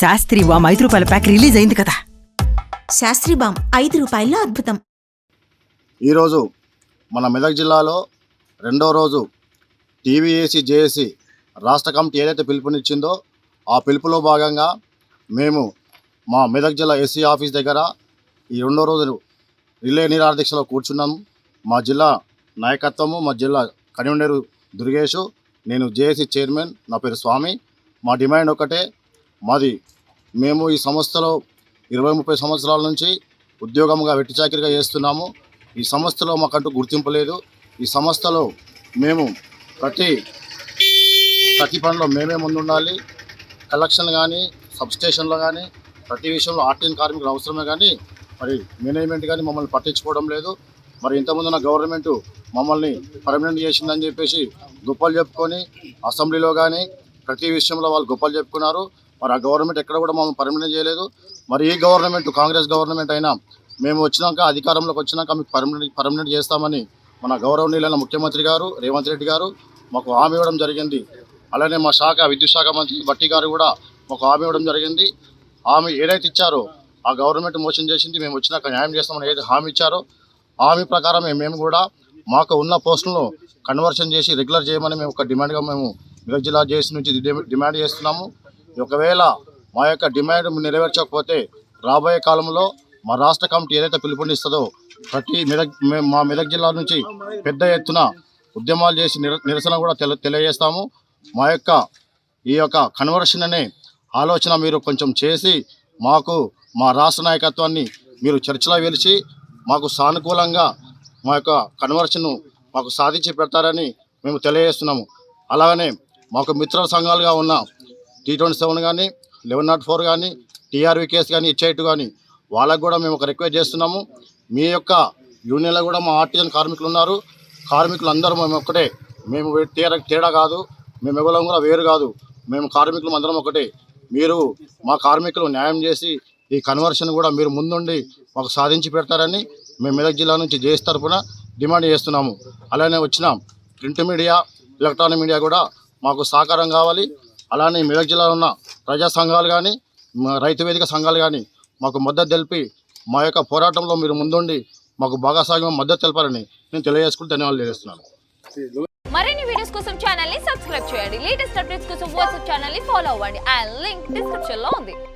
శాస్త్రి వామ్ ఐదు రూపాయల pack release అయింది కదా. శాస్త్రి బామ్ ఐదు రూపాయల్లో అద్భుతం. ఈరోజు మన మెదక్ జిల్లాలో రెండో రోజు టీవీఏసీ జేఏసీ రాష్ట్ర కమిటీ ఏదైతే పిలుపునిచ్చిందో ఆ పిలుపులో భాగంగా మేము మా మెదక్ జిల్లా ఎస్సీ ఆఫీస్ దగ్గర ఈ రెండో రోజు రిలే నిరాదీక్షలో కూర్చున్నాము. మా జిల్లా నాయకత్వము మా జిల్లా కన్వీనరు దుర్గేషు నేను జేఏసీ చైర్మన్ నా పేరు స్వామి. మా డిమాండ్ ఒకటే మాది మేము ఈ సంస్థలో ఇరవై ముప్పై సంవత్సరాల నుంచి ఉద్యోగంగా వెట్టిచాకిరిగా చేస్తున్నాము. ఈ సంస్థలో మాకంటూ గుర్తింపు లేదు. ఈ సంస్థలో మేము ప్రతి ప్రతి పనిలో మేమే ముందుండాలి. కలెక్షన్ కానీ సబ్స్టేషన్లో కానీ ప్రతి విషయంలో ఆర్టీఎన్ కార్మికులు అవసరమే కానీ మరి మేనేజ్మెంట్ కానీ మమ్మల్ని పట్టించుకోవడం లేదు. మరి ఇంతకుముందు ఉన్న గవర్నమెంట్ మమ్మల్ని పర్మనెంట్ చేసిందని చెప్పేసి గొప్పలు చెప్పుకొని అసెంబ్లీలో కానీ ప్రతి విషయంలో వాళ్ళు గొప్పలు చెప్పుకున్నారు. మరి ఆ గవర్నమెంట్ ఎక్కడ కూడా మమ్మల్ని పర్మనెంట్ చేయలేదు. మరి ఈ గవర్నమెంట్? కాంగ్రెస్ గవర్నమెంట్ అయినా మేము వచ్చినాక అధికారంలోకి వచ్చినాక మీకు పర్మనెంట్ పర్మనెంట్ చేస్తామని మన గౌరవనీయులైన ముఖ్యమంత్రి గారు రేవంత్ రెడ్డి గారు మాకు హామీ ఇవ్వడం జరిగింది. అలానే మా శాఖ విద్యుత్ శాఖ మంత్రి బట్టి గారు కూడా మాకు హామీ ఇవ్వడం జరిగింది. హామీ ఏదైతే ఇచ్చారో ఆ గవర్నమెంట్ మోసం చేసింది. మేము వచ్చినాక న్యాయం చేస్తామని ఏదైతే హామీ ఇచ్చారో హామీ ప్రకారమే మేము కూడా మాకు ఉన్న పోస్టులను కన్వర్షన్ చేసి రెగ్యులర్ చేయమని మేము ఒక డిమాండ్గా మేము మెదక్ జిల్లా జేసీ నుంచి డిమాండ్ చేస్తున్నాము. ఒకవేళ మా యొక్క డిమాండ్ నెరవేర్చకపోతే రాబోయే కాలంలో మా రాష్ట్ర కమిటీ ఏదైతే పిలుపునిస్తుందో ప్రతి మెదక్ మా మెదక్ జిల్లా నుంచి పెద్ద ఎత్తున ఉద్యమాలు చేసి నిర- నిరసన కూడా తెల తెలియజేస్తాము. మా యొక్క ఈ యొక్క కన్వర్షన్ అనే ఆలోచన మీరు కొంచెం చేసి మాకు మా రాష్ట్ర నాయకత్వాన్ని మీరు చర్చలో వెలిచి మాకు సానుకూలంగా మా యొక్క కన్వర్షన్ను మాకు సాధించి పెడతారని మేము తెలియజేస్తున్నాము. అలాగనే మాకు మిత్ర సంఘాలుగా ఉన్న టీ ట్వంటీ సెవెన్ కానీ లెవెన్ నాట్ ఫోర్ కానీ టీఆర్వీ కేసు కానీ హెచ్ఐటు కానీ వాళ్ళకు కూడా మేము ఒక రిక్వెస్ట్ చేస్తున్నాము. మీ యొక్క యూనియన్లో కూడా మా ఆర్టిజన్ కార్మికులు ఉన్నారు. కార్మికులు అందరూ మేము ఒక్కటే. మేము తేడా తేడా కాదు. మేము ఎవరం కూడా వేరు కాదు. మేము కార్మికులు అందరం ఒకటే. మీరు మా కార్మికులు న్యాయం చేసి ఈ కన్వర్షన్ కూడా మీరు ముందుండి మాకు సాధించి పెడతారని మేము మెదక్ జిల్లా నుంచి జేఎస్ తరఫున డిమాండ్ చేస్తున్నాము. అలానే వచ్చిన. ప్రింట్ మీడియా ఎలక్ట్రానిక్ మీడియా కూడా మాకు సహకారం కావాలి. అలానే మెదక్ జిల్లాలో ఉన్న ప్రజా సంఘాలు కానీ రైతు వేదిక సంఘాలు కానీ మాకు మద్దతు తెలిపి మా యొక్క పోరాటంలో మీరు ముందుండి మాకు భాగస్వామ్యం మద్దతు తెలపాలని నేను తెలియజేసుకుని ధన్యవాదాలు తెలియజేస్తున్నాను. మరిన్ని వీడియోస్ కోసం ఛానల్ని సబ్స్క్రైబ్ చేయండి. లేటెస్ట్ అప్డేట్స్ కోసం వాట్సాప్ ఛానల్ని ఫాలో అవ్వండి. ఆ లింక్ డిస్క్రిప్షన్లో ఉంది.